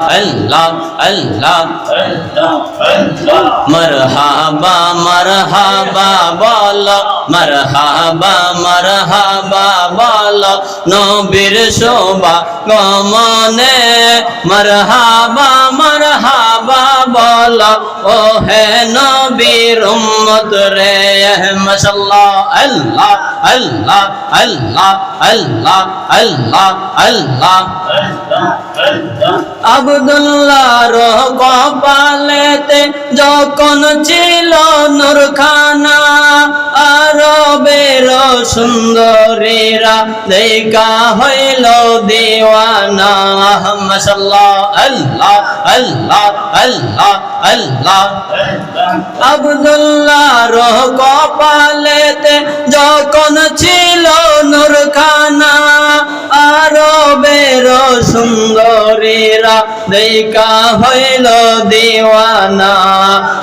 আল্লাহ আল্লাহ মরহাবা মরহাবা বল মরহাবা মরহাবা বল নবীর শোভা গমনে মরহাবা মরহাবা বল ও হে নবীর উম্মত রে মাশাআল্লাহ আল্লাহ আল্লাহ আল্লাহ আল্লাহ আল্লাহ আল্লাহ আবদুল্লাহর কপালেতে যখন ছিল নূরখানা, আরবের সুন্দরীরা দেখা হইল দিওয়ানা। মাশাআল্লাহ আল্লাহ আল্লাহ আল্লাহ আল্লাহ আবদুল্লাহর কপালেতে যখন ছিল নূরখানা আরবের সুন্দরীরা দেখা হইল দিওয়ানা।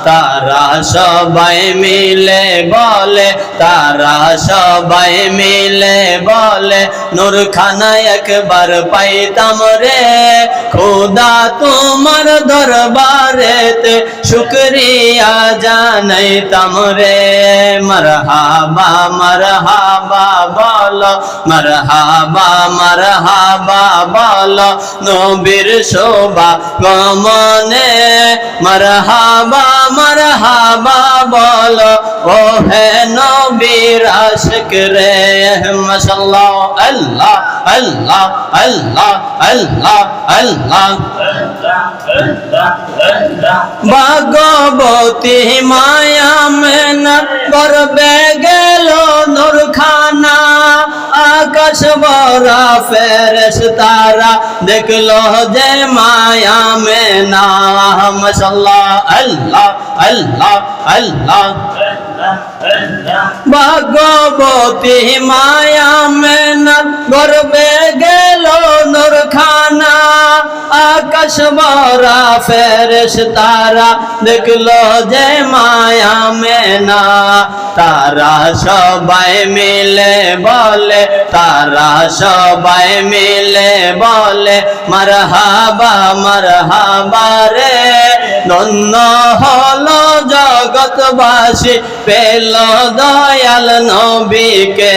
তারা সবাই মিলে বলে, তারা সবাই মিলে বলে, নূরখানা একবার পাইতাম রে। খোদা তোমার দরবারেতে শুক্রিয়া জানাইতাম রে। মরহাবা মরহাবা বলো, মরহাবা মরহাবা বলো নবীর শোভা গমনে। মরহাবা মরহাবা বলো ও হে নবীর আশিক রে। মাশাআল্লাহ, আল্লাহ আল্লাহ আল্লাহ আল্লাহ আল্লাহ। ভাগবতী মায়া মেনার গর্বে ওরা ফেরেস তারা দেখলো যে মায়া মে না মশাল্লাহ আল্লাহ আল্লাহ আল্লাহ ভাগবতী মায়া মে না গর্বে গেল নূর খানা আকাশ বরা ফেরেস তারা দেখলো যে মায়া মে না তারা সবাই মিলে বলে, তারা সবাই মিলে বলে, মারহাবা মারহাবা রে। ধন্য হলো জগৎবাসী, পেল দয়াল নবীকে।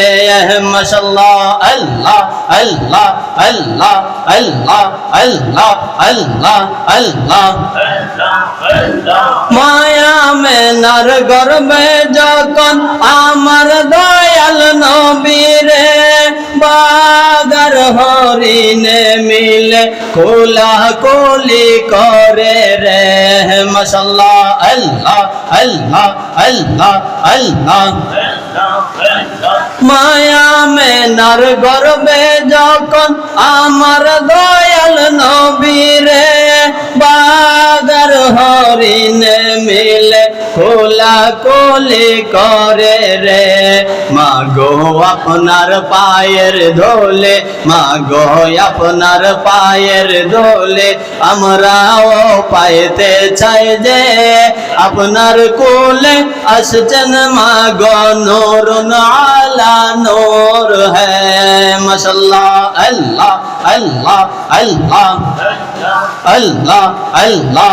মাশাল্লাহ আল্লাহ আল্লাহ আল্লাহ আল্লাহ আল্লাহ আল্লাহ আল্লাহ। মায়া মেনার গর্বে যখন আমার দয়াল নবীরে বাগার হরিণে মিলে কোলা কোলি করে রে। মশাল্লাহ আল্লাহ আল্লাহ আল্লাহ আল্লাহ। মায়া মেনার গর্বে যখন আমার দয়াল নবীরে বাগার হরিণে মিলে খোলা কোলে করে রে। মা গো আপনার পায়ের ধোলে মা গো আপনার পায়ের ধোলে আমরাও পাইতে চাই যে আপনার কোলে আসছেন মা গো নূর আলা নূর হ্যাঁ মাশাল্লাহ আল্লাহ আল্লাহ আল্লাহ আল্লাহ আল্লাহ।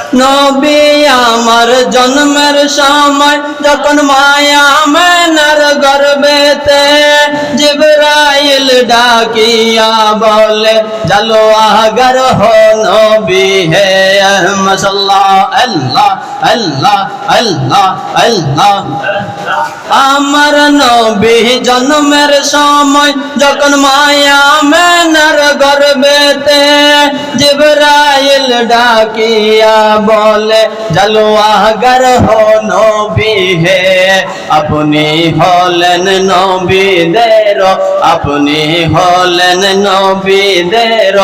নবী আমার জন্মের সময় যখন মায়া মেনার গর্বেতে জিবরাইল ডাকিয়া বলে চলো আগর হো নবী, হে মশাল্লাহ, আল্লাহ আল্লাহ আল্লাহ আল্লাহ। আমার নবী জন্মের সময় যখন মায়া মেনার গর্বেতে জিবরাইল ডাকিয়া বলে চলো আগর হো নবী হে। আপনি হলেন নবীদের, আপনি হলেন নবীদের।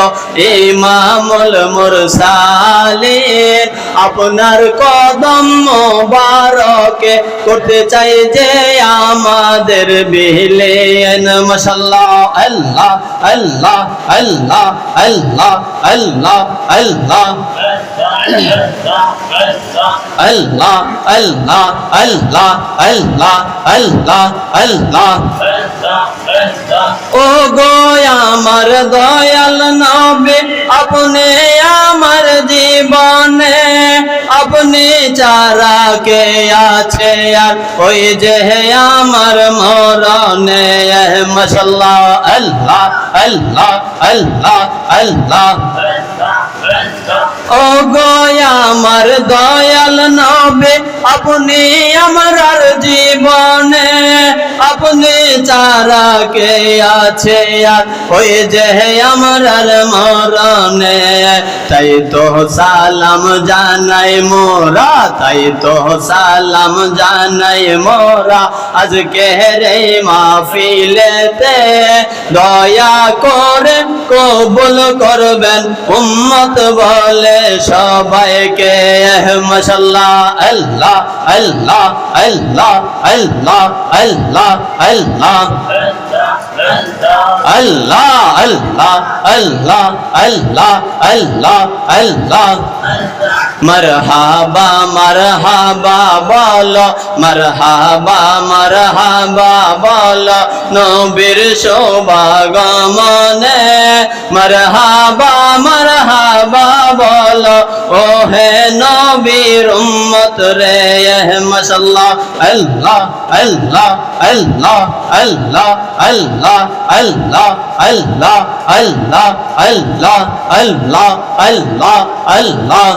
ইমামুল মুরসালিন, আপনার কদম মোবারকে করতে চাই যে আমাদের বিলেন। মশাল্লাহ আল্লাহ আল্লাহ আল্লাহ আল্লাহ আল্লাহ আল্লাহ। আল্লাহ আল্লাহ আল্লাহ আল্লাহ আল্লাহ আল্লাহ। ও গো আমার দয়াল নবে, আপনি আমার জীবনে, আপনি চারা কে আছে আর ওই যে আমার মরণে মশাল্লা আল্লাহ আল্লাহ আল্লাহ আল্লাহ। ও গয়া আমার দয়াল নবে আপনি আমার জীবনে। আপনি চারা কে আছে আর? ওই যে আমার মরণে। তাই তো সালাম জানাই মোরা, তাই তো সালাম জানাই মোরা। আজকে রে মাহফিলেতে দয়া করে কবুল করবেন। উম্মত বলে সবাইকে, মশাল্লাহ। আল্লাহ আল্লাহ আল্লাহ আল্লাহ আল্লাহ আল্লাহ। আল্লাহ আল্লাহ আল্লাহ আল্লাহ আল্লাহ আল্লাহ। মরহাবা মরহাবা, বলো। মরহাবা মরহাবা, বলো। নবীর শোভাগমনে মরহাবা মরহাবা বলো ও হে নবীর উম্মত রে মশাল্লাহ আল্লাহ আল্লাহ আল্লাহ আল্লাহ আল্লাহ আল্লাহ আল্লাহ আল্লাহ আল্লাহ আল্লাহ আল্লাহ আল্লাহ